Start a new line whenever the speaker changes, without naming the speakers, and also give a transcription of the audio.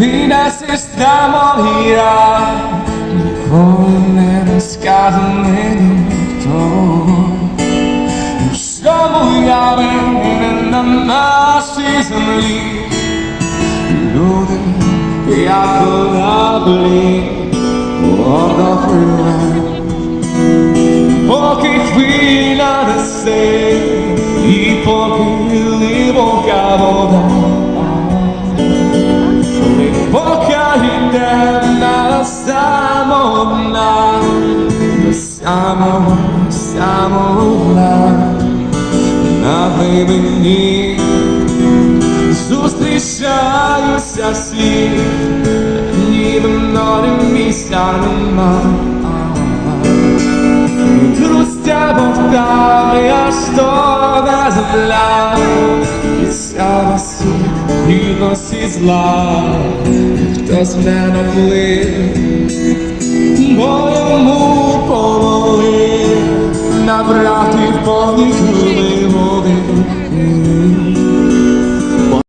Ти несеш там огіра, ніколи не мені ніхто. Чому я винен на нашій землі? Люди, як кораблі, водохвиле, самого дна, до самого, самого дна, на глибині зустрічаюся всі, ніби мною місця нема. Грустя бовтає, аж тона земля, і світ гідності зла, хтось мене плив, бо йому помогли, набрати повні